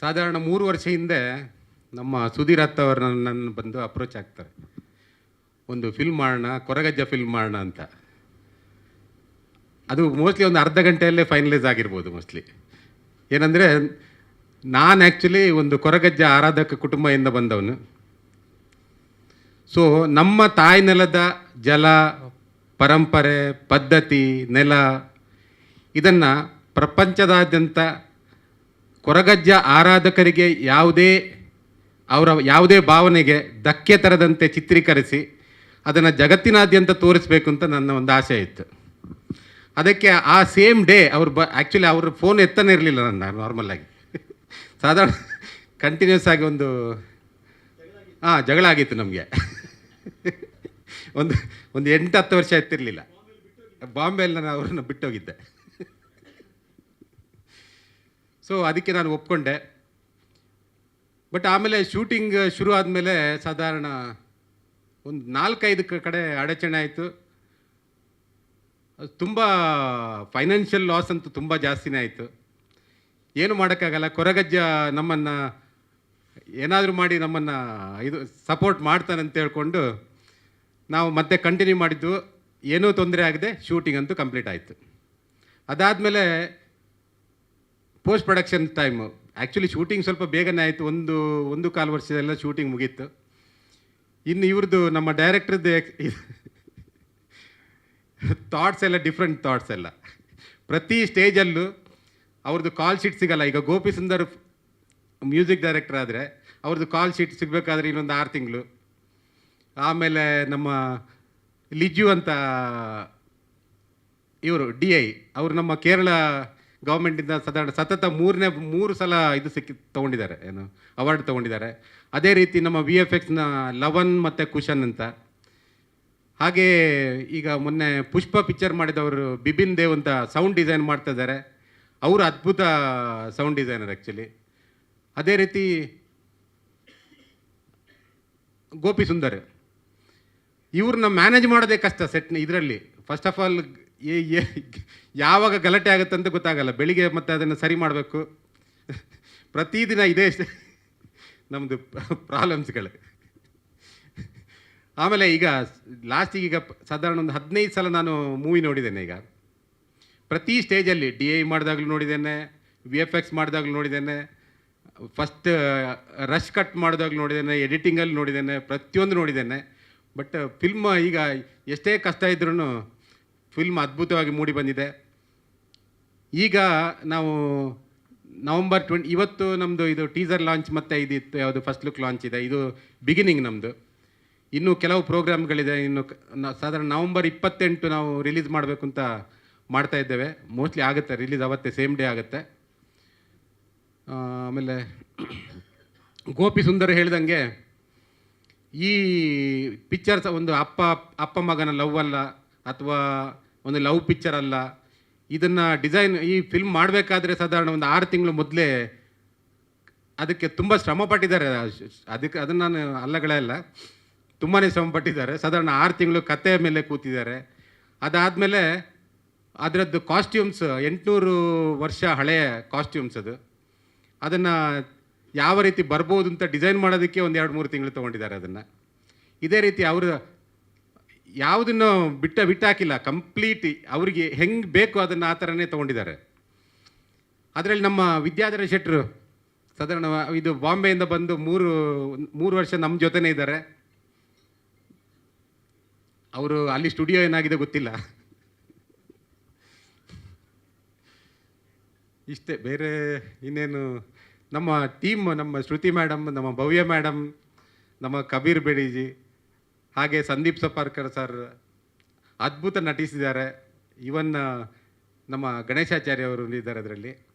ಸಾಧಾರಣ ಮೂರು ವರ್ಷ ಹಿಂದೆ ನಮ್ಮ ಸುಧೀರ್ ಅವರು ನನ್ನ ಬಂದು ಅಪ್ರೋಚ್ ಆಗ್ತಾರೆ ಒಂದು ಫಿಲ್ಮ್ ಮಾಡೋಣ, ಕೊರಗಜ್ಜ ಫಿಲ್ಮ್ ಮಾಡೋಣ ಅಂತ. ಅದು ಮೋಸ್ಟ್ಲಿ ಒಂದು ಅರ್ಧ ಗಂಟೆಯಲ್ಲೇ ಫೈನಲೈಸ್ ಆಗಿರ್ಬೋದು ಮೋಸ್ಟ್ಲಿ ಏನಂದರೆ, ನಾನು ಆ್ಯಕ್ಚುಲಿ ಒಂದು ಕೊರಗಜ್ಜ ಆರಾಧಕ ಕುಟುಂಬದಿಂದ ಬಂದವನು. ಸೊ ನಮ್ಮ ತಾಯಿ ನೆಲದ ಜಲ, ಪರಂಪರೆ, ಪದ್ಧತಿ, ನೆಲ, ಇದನ್ನು ಪ್ರಪಂಚದಾದ್ಯಂತ ಕೊರಗಜ್ಜ ಆರಾಧಕರಿಗೆ ಯಾವುದೇ ಅವರ ಯಾವುದೇ ಭಾವನೆಗೆ ಧಕ್ಕೆ ತರದಂತೆ ಚಿತ್ರೀಕರಿಸಿ ಅದನ್ನು ಜಗತ್ತಿನಾದ್ಯಂತ ತೋರಿಸಬೇಕು ಅಂತ ನನ್ನ ಒಂದು ಆಸೆ ಇತ್ತು. ಅದಕ್ಕೆ ಆ ಸೇಮ್ ಡೇ ಅವ್ರು ಬ ಆ್ಯಕ್ಚುಲಿ ಅವ್ರ ಫೋನ್ ಎತ್ತನೇ ಇರಲಿಲ್ಲ ನನ್ನ ನಾರ್ಮಲ್ಲಾಗಿ ಸಾಧಾರಣ ಕಂಟಿನ್ಯೂಸ್ ಆಗಿ ಒಂದು ಹಾಂ ಜಗಳ ಆಗಿತ್ತು ನಮಗೆ. ಒಂದು ಒಂದು ಎಂಟು ಹತ್ತು ವರ್ಷ ಎತ್ತಿರಲಿಲ್ಲ. ಬಾಂಬೆಯಲ್ಲಿ ನಾನು ಅವ್ರನ್ನ ಬಿಟ್ಟೋಗಿದ್ದೆ. ಸೊ ಅದಕ್ಕೆ ನಾನು ಒಪ್ಕೊಂಡೆ. ಬಟ್ ಆಮೇಲೆ ಶೂಟಿಂಗ್ ಶುರು ಆದಮೇಲೆ ಸಾಧಾರಣ ಒಂದು ನಾಲ್ಕೈದು ಕಡೆ ಅಡಚಣೆ ಆಯಿತು. ತುಂಬ ಫೈನಾನ್ಷಿಯಲ್ ಲಾಸ್ ಅಂತೂ ತುಂಬ ಜಾಸ್ತಿನೇ ಆಯಿತು. ಏನು ಮಾಡೋಕ್ಕಾಗಲ್ಲ, ಕೊರಗಜ್ಜ ನಮ್ಮನ್ನು ಏನಾದರೂ ಮಾಡಿ ನಮ್ಮನ್ನು ಇದು ಸಪೋರ್ಟ್ ಮಾಡ್ತಾನೆ ಅಂತ ಹೇಳ್ಕೊಂಡು ನಾವು ಮತ್ತೆ ಕಂಟಿನ್ಯೂ ಮಾಡಿದ್ದು. ಏನೂ ತೊಂದರೆ ಆಗದೆ ಶೂಟಿಂಗ್ ಅಂತೂ ಕಂಪ್ಲೀಟ್ ಆಯಿತು. ಅದಾದಮೇಲೆ post production time actually shooting ಸ್ವಲ್ಪ ಬೇಗನೆ ಆಯಿತು. ಒಂದು ಒಂದು ಕಾಲು ವರ್ಷದೆಲ್ಲ ಶೂಟಿಂಗ್ ಮುಗೀತು. ಇನ್ನು ಇವ್ರದ್ದು ನಮ್ಮ ಡೈರೆಕ್ಟ್ರದ್ದು ಥಾಟ್ಸ್ ಎಲ್ಲ ಡಿಫ್ರೆಂಟ್ ಥಾಟ್ಸ್ ಎಲ್ಲ. ಪ್ರತಿ ಸ್ಟೇಜಲ್ಲೂ ಅವ್ರದ್ದು ಕಾಲ್ ಶೀಟ್ ಸಿಗಲ್ಲ. ಈಗ ಗೋಪಿ ಸುಂದರ್ ಮ್ಯೂಸಿಕ್ ಡೈರೆಕ್ಟರ್ ಆದರೆ ಅವ್ರದ್ದು ಕಾಲ್ ಶೀಟ್ ಸಿಗಬೇಕಾದ್ರೆ ಇನ್ನೊಂದು ಆರು ತಿಂಗಳು. ಆಮೇಲೆ ನಮ್ಮ ಲಿಜು ಅಂತ ಇವರು ಡಿ ಐ ಅವರು ನಮ್ಮ ಕೇರಳ ಗೌರ್ಮೆಂಟಿಂದ ಸಾಧಾರಣ ಸತತ ಮೂರನೇ, ಮೂರು ಸಲ ಇದು ಸಿಕ್ಕಿ, ತೊಗೊಂಡಿದ್ದಾರೆ, ಏನು ಅವಾರ್ಡ್ ತೊಗೊಂಡಿದ್ದಾರೆ. ಅದೇ ರೀತಿ ನಮ್ಮ ವಿ ಎಫ್ ಎಕ್ಸ್ನ ಲವನ್ ಮತ್ತು ಕುಶನ್ ಅಂತ. ಹಾಗೆ ಈಗ ಮೊನ್ನೆ ಪುಷ್ಪ ಪಿಕ್ಚರ್ ಮಾಡಿದವರು ಬಿಬಿನ್ ದೇವ್ ಅಂತ ಸೌಂಡ್ ಡಿಸೈನ್ ಮಾಡ್ತಾ ಇದ್ದಾರೆ. ಅವರು ಅದ್ಭುತ ಸೌಂಡ್ ಡಿಸೈನರ್ ಆ್ಯಕ್ಚುಲಿ ಅದೇ ರೀತಿ ಗೋಪಿ ಸುಂದರ್. ಇವ್ರನ್ನ ಮ್ಯಾನೇಜ್ ಮಾಡೋದೇ ಕಷ್ಟ ಸೆಟ್ನ ಇದರಲ್ಲಿ. ಫಸ್ಟ್ ಆಫ್ ಆಲ್ ಯಾವಾಗ ಗಲಾಟೆ ಆಗುತ್ತೆ ಅಂತ ಗೊತ್ತಾಗಲ್ಲ. ಬೆಳಿಗ್ಗೆ ಮತ್ತೆ ಅದನ್ನು ಸರಿ ಮಾಡಬೇಕು. ಪ್ರತಿದಿನ ಇದೇ ನಮ್ಮದು ಪ್ರಾಬ್ಲಮ್ಸ್ಗಳು. ಆಮೇಲೆ ಈಗ ಲಾಸ್ಟಿಗೆ ಈಗ ಸಾಧಾರಣ ಒಂದು ಹದಿನೈದು ಸಲ ನಾನು ಮೂವಿ ನೋಡಿದ್ದೇನೆ ಈಗ. ಪ್ರತಿ ಸ್ಟೇಜಲ್ಲಿ ಡಿ ಐ ಮಾಡಿದಾಗಲೂ ನೋಡಿದ್ದೇನೆ ವಿ ಎಫ್ ಎಕ್ಸ್ ಮಾಡಿದಾಗಲೂ ನೋಡಿದ್ದೇನೆ, ಫಸ್ಟ್ ರಶ್ ಕಟ್ ಮಾಡಿದಾಗಲೂ ನೋಡಿದ್ದೇನೆ, ಎಡಿಟಿಂಗಲ್ಲಿ ನೋಡಿದ್ದೇನೆ, ಪ್ರತಿಯೊಂದು ನೋಡಿದ್ದೇನೆ. ಬಟ್ ಫಿಲ್ಮ್ ಈಗ ಎಷ್ಟೇ ಕಷ್ಟ ಇದ್ರೂ ಫಿಲ್ಮ್ ಅದ್ಭುತವಾಗಿ ಮೂಡಿ ಬಂದಿದೆ. ಈಗ ನಾವು ನವಂಬರ್ ಟ್ವೆಂಟ್ ಇವತ್ತು ನಮ್ಮದು ಇದು ಟೀಸರ್ ಲಾಂಚ್ ಮತ್ತು ಇದಿತ್ತು, ಯಾವುದು ಫಸ್ಟ್ ಲುಕ್ ಲಾಂಚ್ ಇದೆ. ಇದು ಬಿಗಿನಿಂಗ್ ನಮ್ಮದು ಇನ್ನೂ ಕೆಲವು ಪ್ರೋಗ್ರಾಮ್ಗಳಿದೆ, ಇನ್ನು ಸಾಧಾರಣ ನವಂಬರ್ ಇಪ್ಪತ್ತೆಂಟು ನಾವು ರಿಲೀಸ್ ಮಾಡಬೇಕು ಅಂತ ಮಾಡ್ತಾ ಇದ್ದೇವೆ. ಮೋಸ್ಟ್ಲಿ ಆಗುತ್ತೆ ರಿಲೀಸ್ ಅವತ್ತೇ ಸೇಮ್ ಡೇ ಆಗುತ್ತೆ. ಆಮೇಲೆ ಗೋಪಿ ಸುಂದರ್ ಹೇಳ್ದಂಗೆ, ಈ ಪಿಕ್ಚರ್ಸ್ ಒಂದು ಅಪ್ಪ ಅಪ್ಪ ಮಗನ ಲವ್ ಅಲ್ಲ, ಅಥವಾ ಒಂದು ಲವ್ ಪಿಕ್ಚರ್ ಅಲ್ಲ. ಇದನ್ನು ಡಿಸೈನ್ ಈ ಫಿಲ್ಮ್ ಮಾಡಬೇಕಾದ್ರೆ ಸಾಧಾರಣ ಒಂದು ಆರು ತಿಂಗಳು ಮೊದಲೇ ಅದಕ್ಕೆ ತುಂಬ ಶ್ರಮ ಪಟ್ಟಿದ್ದಾರೆ. ಅದಕ್ಕೆ ಅದನ್ನು ನಾನು ಅಲ್ಲಗಳೇ ಅಲ್ಲ ತುಂಬಾ ಶ್ರಮ ಪಟ್ಟಿದ್ದಾರೆ. ಸಾಧಾರಣ ಆರು ತಿಂಗಳು ಕತೆ ಮೇಲೆ ಕೂತಿದ್ದಾರೆ. ಅದಾದಮೇಲೆ ಅದರದ್ದು ಕಾಸ್ಟ್ಯೂಮ್ಸ್ ಎಂಟುನೂರು ವರ್ಷ ಹಳೆಯ ಕಾಸ್ಟ್ಯೂಮ್ಸ್ ಅದು. ಅದನ್ನು ಯಾವ ರೀತಿ ಬರ್ಬೋದು ಅಂತ ಡಿಸೈನ್ ಮಾಡೋದಕ್ಕೆ ಒಂದು ಎರಡು ಮೂರು ತಿಂಗಳು ತೊಗೊಂಡಿದ್ದಾರೆ ಅದನ್ನು. ಇದೇ ರೀತಿ ಅವರು ಯಾವುದನ್ನು ಬಿಟ್ಟ ಬಿಟ್ಟಾಕಿಲ್ಲ ಕಂಪ್ಲೀಟ್ ಅವರಿಗೆ ಹೆಂಗೆ ಬೇಕು ಅದನ್ನು ಆ ಥರನೇ ತೊಗೊಂಡಿದ್ದಾರೆ. ಅದರಲ್ಲಿ ನಮ್ಮ ವಿದ್ಯಾಧರ ಶೆಟ್ಟರು ಸಾಧಾರಣ ಇದು ಬಾಂಬೆಯಿಂದ ಬಂದು ಮೂರು ಮೂರು ವರ್ಷ ನಮ್ಮ ಜೊತೆನೇ ಇದ್ದಾರೆ. ಅವರು ಅಲ್ಲಿ ಸ್ಟುಡಿಯೋ ಏನಾಗಿದೆ ಗೊತ್ತಿಲ್ಲ. ಇಷ್ಟೇ, ಬೇರೆ ಇನ್ನೇನು, ನಮ್ಮ ಟೀಮ್, ನಮ್ಮ ಶ್ರುತಿ ಮೇಡಮ್ ನಮ್ಮ ಭವ್ಯ ಮೇಡಮ್ ನಮ್ಮ ಕಬೀರ್ ಬೇಡಿಜಿ ಹಾಗೆ ಸಂದೀಪ್ ಸಪಾರ್ಕರ್ ಸರ್ ಅದ್ಭುತ ನಟಿಸಿದ್ದಾರೆ. ಇವನ್ ನಮ್ಮ ಗಣೇಶಾಚಾರ್ಯ ಅವರು ಇದ್ದಾರೆ ಅದರಲ್ಲಿ.